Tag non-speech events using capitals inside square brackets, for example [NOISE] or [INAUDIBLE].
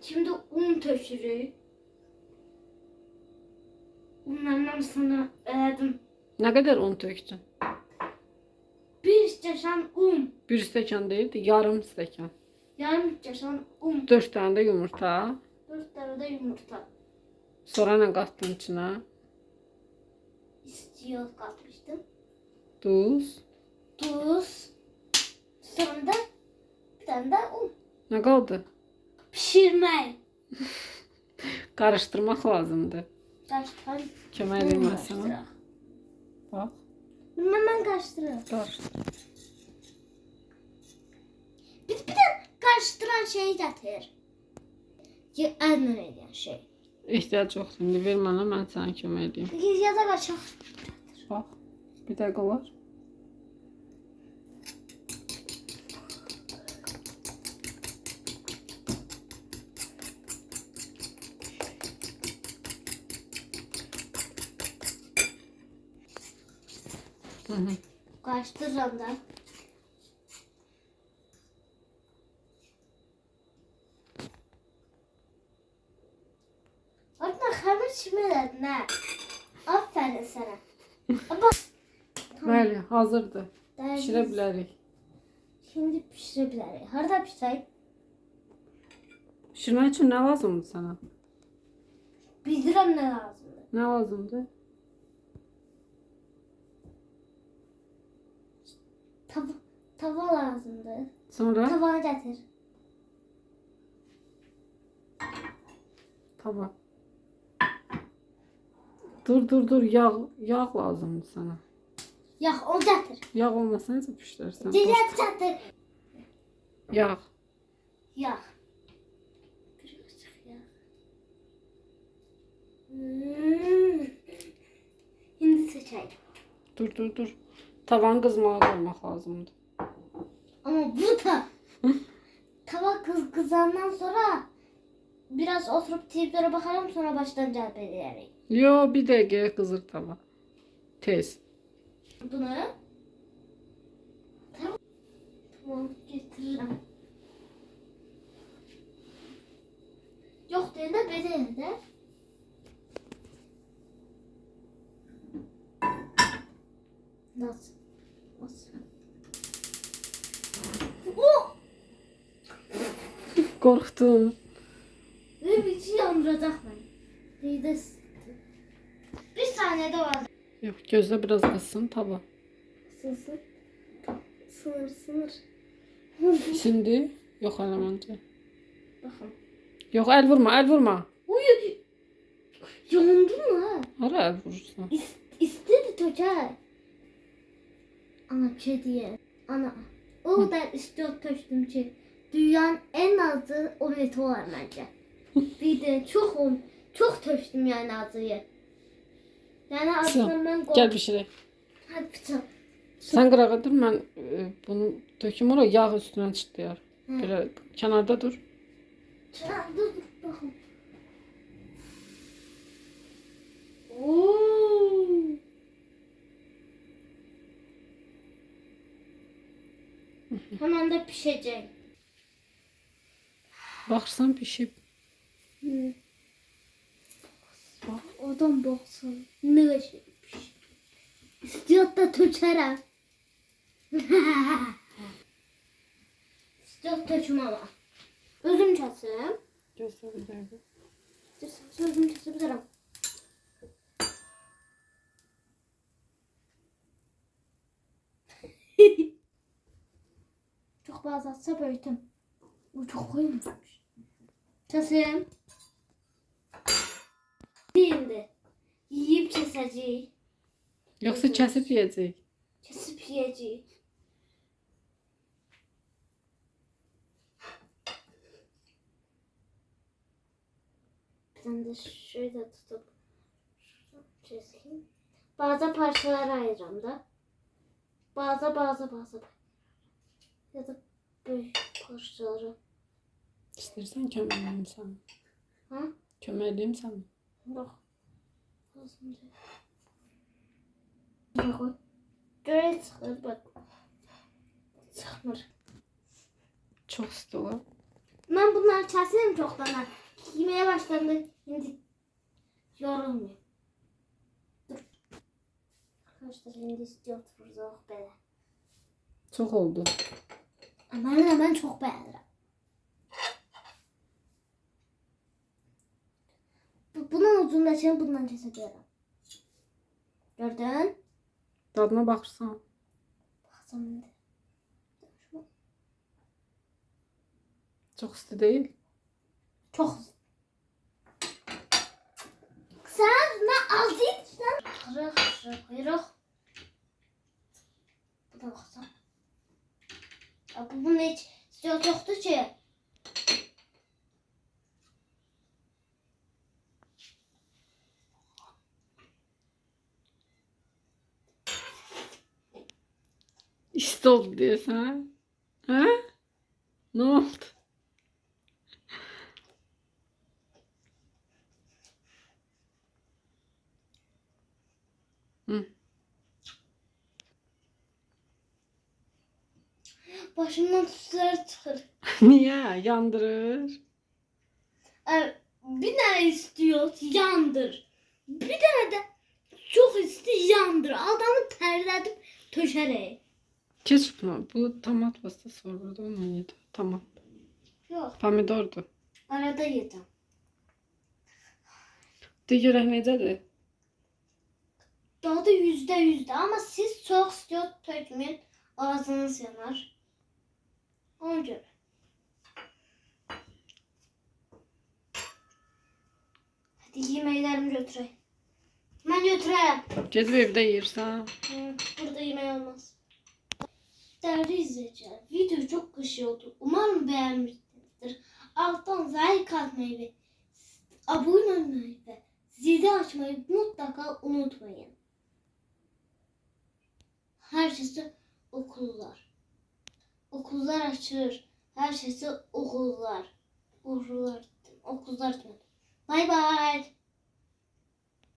Şimdi un tökürük. Bunların hamısını elədim. Ne kadar un töktün? Bir stəkan un. Bir stəkan değildi, yarım stəkan. Yarım stəkan un. Dört tane de yumurta. Dört tane de yumurta. Sonra ne kattın içine? İstiyor katmıştım. Tuz. Tuz. Sonra da bir tane de un. Ne kaldı? Pişirmək. Karıştırmak lazımdı. Karıştıran. Kömək sana. Bak, Bilmem ben karıştırırım. karıştır. Bir, bir de karıştıran şeyi getir. Ya, elmen edən şey. İhtiyaç yoxdur. İndi ver mənə, mən sənə kömək edeyim. Ya da kaçak. Bax, bir dəqiqə var. Hı hı. Karıştırıram da. Orada hamur çimələdin hə. Aferin sana. Ama [LAUGHS] Bəli, hazırdır. Dəqiq. Pişirə bilərik. Şimdi pişirebilirim. Harada pişireyim? Pişirmək üçün nə lazımdır sənə? Bildirəm ne lazımdır. Nə lazımdır? Tava, tava lazımdır. Sonra Tavanı getir. tava. Dur, dur, dur. Yağ, yağ lazımdır sənə. Ya o getir. Yağ olmasa necə bişirərsən? Cezet getir. Yağ. Ya. Birazcık ya. Hmm. Şimdi seçeyim. Dur, dur, dur. Tavan qızmağa qoymaq lazımdır. Ama bu da tava kız kızandan sonra biraz oturup TV'lere bakalım sonra baştan cevap ederim. Yo, bir dəqiqəyə qızır tava. Tez. Bunu tamam, tamam getiririm. Yok değil de bedeli de. Nasıl? Oh! Qorxdum. Ve bir şey yandıracak beni. Bir de sıktı. Bir saniyede var. Yox, gözlə biraz qızsın tava. Sınırsın. Sınır sınır. Şimdi yox hələ məncə. Bakın. Yox, əl vurma, əl vurma. Uy, yandı mı ha? Hara əl vurursan? İst, istedi töker. Ana bir şey diye. Ana. O kadar istiyor töktüm ki. Dünyanın en azı omleti var bence. [LAUGHS] bir de çok om, çok töktüm yani azıyı. Yani aslında ben Gəl bişirək. Hadi bıçak. Sən qırağa dur, mən e, bunu töküm ora yağ üstünə çıxdıyar. Belə kənarda dur. Çınar, dur. Oo. Hemen de pişecek. Baxırsan pişib. Hı. Bak adam baksın. Ne şey piş. İstiyor da töçerem. İstiyor [LAUGHS] töçüm ama. Özüm çasım. Gözlə dəqiqə. Sözüm çekebilirim. [LAUGHS] çok bazı atsa böyütüm. Bu çok koymuş. Çasım. Değildi. Yiyip keseceği. Yoxsa kəsib yeyəcək. Kesip yiyeceği. Ben de şöyle tutup keseyim. Bazı parçalara ayıracağım da. Bazı bazı bazı. Ya da büyük parçaları. Sənə. Ha? Kömək edeyim sənə. Bak. Lazım değil. Buna koy. Böyle çıkır bak. Çıkmır. Çox isti olar. Ben bunları keserim çoktan. Yemeye başladı. Şimdi yorulmuyor. Dur. Arkadaşlar şimdi istiyor oturacak böyle. Çok oldu. Ama ben çok beğendim. Bu, bunun ucundakini bundan kesebilirim. Gördün? Tadına bakırsan. Şimdi. Şunu- Çok isti değil. Çok. Sen ne aldın sen? Kırık kırık kırık. Bu da baksana. Ya bu bunun hiç sıcak yoktu ki. İsti oldu diyorsun ha? Ha? Ne oldu? Hı. Başımdan tütsüler çıkır. [LAUGHS] Niye? Yandırır. Ee, bir tane istiyor yandır. Bir tane de çok isti yandır. Adamı terletip töşerek. Ketçup mu? Bu tomat pastası var burada. Onu yedi. Tamam. Yok Pomidordu. arada yedim. De görək necədir? Daha da yüzde yüzde ama siz çok istiyor tökmeyin. Ağzınız yanar. Ona göre. Hadi yemeklerimi götüreyim. Ben götüreyim. Gedib evdə yeyirsən. Hı, Burada yemeği olmaz. Değerli izleyiciler, video çok kışı oldu. Umarım beğenmişsinizdir. Alttan like atmayı ve abone olmayı ve zili açmayı mutlaka unutmayın. Her şeysi okullar. Okullar açılır. Her şeysi okullar. Okullar. Okullar. Bay bay.